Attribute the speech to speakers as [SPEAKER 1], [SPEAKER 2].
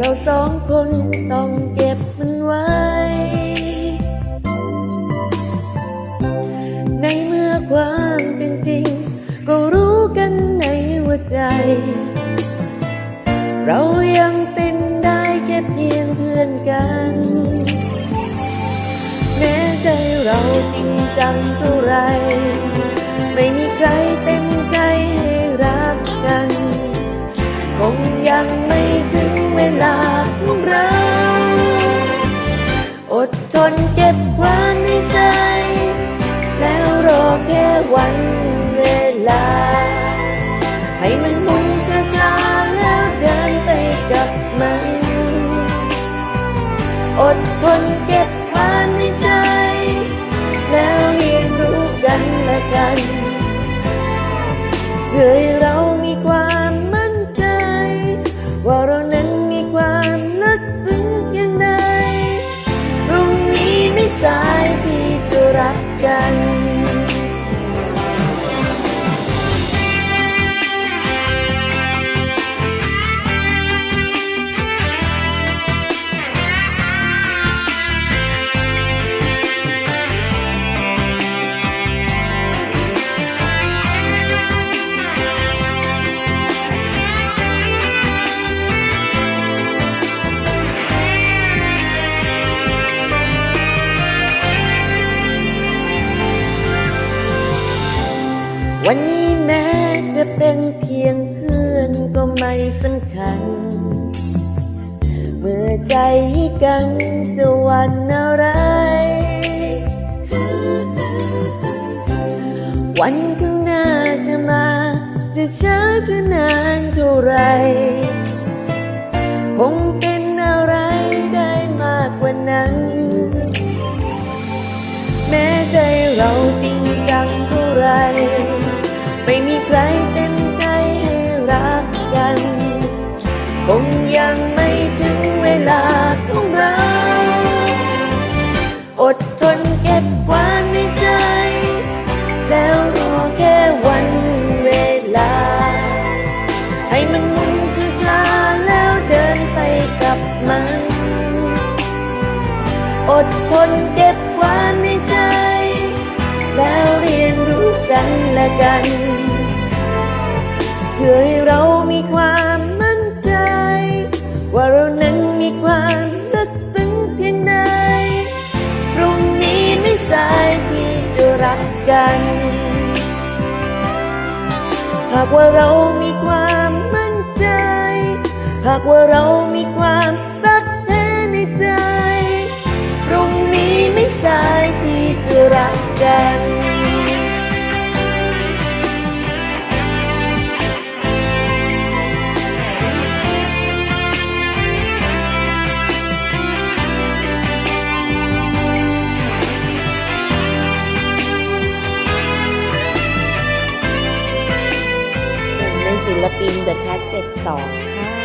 [SPEAKER 1] ราสองคนต้องเก็บมันไว้ ในเมื่อความเป็นจริง ก็รู้กันในหัวใจ เรายังเป็นได้แค่เพียงเพื่อนกัน แม้ใจเราจริงจังเท่าไร ไม่มีใคร ใวันนี้แม้จะเป็นเพียงเพื่อนก็ไม่สำคัญ เมื่อใจกันจะวันอะไร วันข้างหน้าจะมา จะช้าจะนานเท่าไร คงเป็น ไม่มีใครเต็มใจให้รักกัน คงยังไม่ถึงเวลาของเรา อดทนเก็บควาในใจ แล้วรอแค่วันเวลา ให้มันมุนช้าแล้วเดินไปกับมัน อดทนเก็บ และกัน เพื่อให้เรามีความมั่นใจ ว่าเรานั้นมีความลึกซึ้งเพียงใดพรุ่งนี้ไม่สายที่จะรักกัน หากว่าเรามีความมั่นใจ หากว่าเรามีความรักแท้ในใจ พรุ่งนี้ไม่สายที่จะรักกัน The Cat เสร็จ2ค่ะ